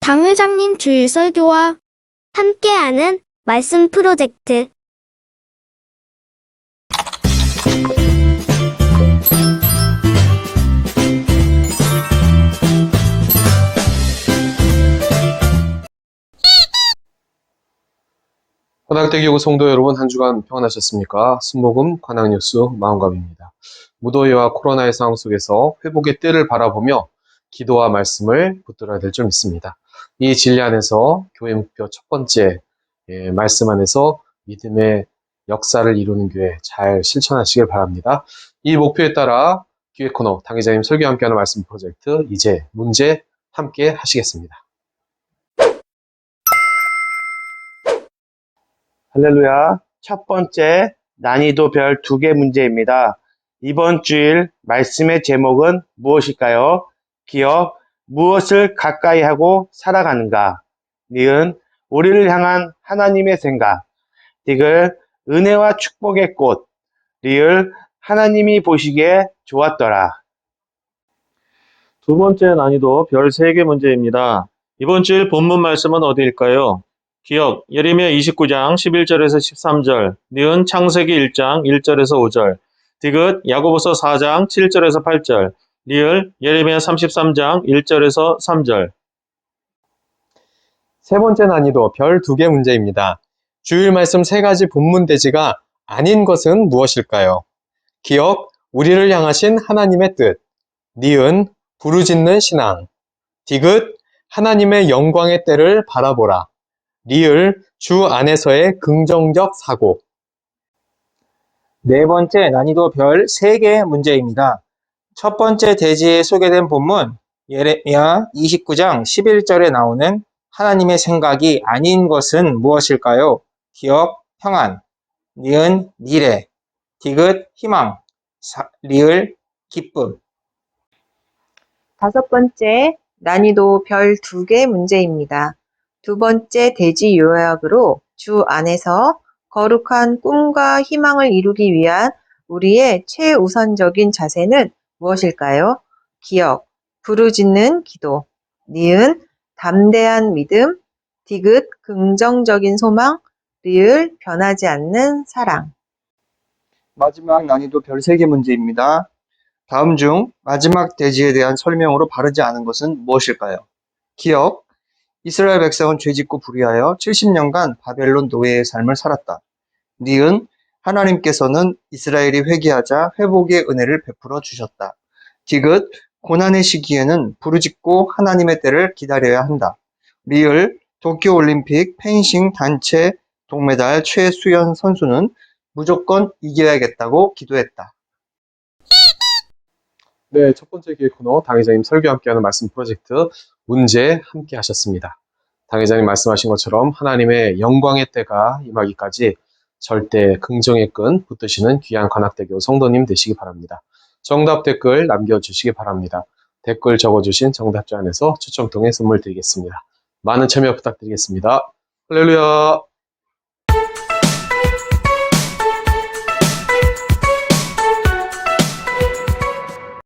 당 회장님 주일 설교와 함께하는 말씀 프로젝트 관악대 교구 성도 여러분 한 주간 평안하셨습니까? 순복음 관악뉴스 마음감입니다. 무더위와 코로나의 상황 속에서 회복의 때를 바라보며 기도와 말씀을 붙들어야 될줄 믿습니다. 이 진리 안에서 교회 목표 첫 번째 예, 말씀 안에서 믿음의 역사를 이루는 교회 잘 실천하시길 바랍니다. 이 목표에 따라 기획 코너 당회장님 설교 함께하는 말씀 프로젝트 이제 문제 함께 하시겠습니다. 할렐루야. 첫 번째 난이도 별 두 개 문제입니다. 이번 주일 말씀의 제목은 무엇일까요? 기억, 무엇을 가까이 하고 살아가는가? 니은, 우리를 향한 하나님의 생각. 디귿, 은혜와 축복의 꽃. 리을, 하나님이 보시기에 좋았더라. 두 번째 난이도 별 3개 문제입니다. 이번 주일 본문 말씀은 어디일까요? 기억, 예레미야 29장 11절에서 13절, 니은 창세기 1장 1절에서 5절, 디귿 야고보서 4장 7절에서 8절, 리을 예레미야 33장 1절에서 3절. 세 번째 난이도 별 두 개 문제입니다. 주일 말씀 세 가지 본문 대지가 아닌 것은 무엇일까요? 기억, 우리를 향하신 하나님의 뜻. 니은, 부르짖는 신앙. 디귿, 하나님의 영광의 때를 바라보라. 리을, 주 안에서의 긍정적 사고. 네 번째 난이도 별 3개 문제입니다. 첫 번째 대지에 소개된 본문 예레미야 29장 11절에 나오는 하나님의 생각이 아닌 것은 무엇일까요? 기억, 평안, 니은, 미래, 디귿, 희망, 사- 리을, 기쁨. 다섯 번째, 난이도 별 두 개 문제입니다. 두 번째 대지 요약으로 주 안에서 거룩한 꿈과 희망을 이루기 위한 우리의 최우선적인 자세는 무엇일까요? 기억, 부르짖는 기도, 니은, 담대한 믿음, 디귿, 긍정적인 소망, 리을, 변하지 않는 사랑. 마지막 난이도 별 3개 문제입니다. 다음 중 마지막 대지에 대한 설명으로 바르지 않은 것은 무엇일까요? 기억, 이스라엘 백성은 죄짓고 불의하여 70년간 바벨론 노예의 삶을 살았다. 니은, 하나님께서는 이스라엘이 회개하자 회복의 은혜를 베풀어 주셨다. 디귿, 고난의 시기에는 부르짖고 하나님의 때를 기다려야 한다. 리을, 도쿄올림픽 펜싱 단체 동메달 최수연 선수는 무조건 이겨야겠다고 기도했다. 네, 첫 번째 기획 코너 당회장님 설교 함께하는 말씀 프로젝트 문제 함께 하셨습니다. 당회장님 말씀하신 것처럼 하나님의 영광의 때가 임하기까지 절대 긍정의 끈 붙드시는 귀한 관악대교 성도님 되시기 바랍니다. 정답 댓글 남겨주시기 바랍니다. 댓글 적어주신 정답자 안에서 추첨 통해 선물 드리겠습니다. 많은 참여 부탁드리겠습니다. 할렐루야!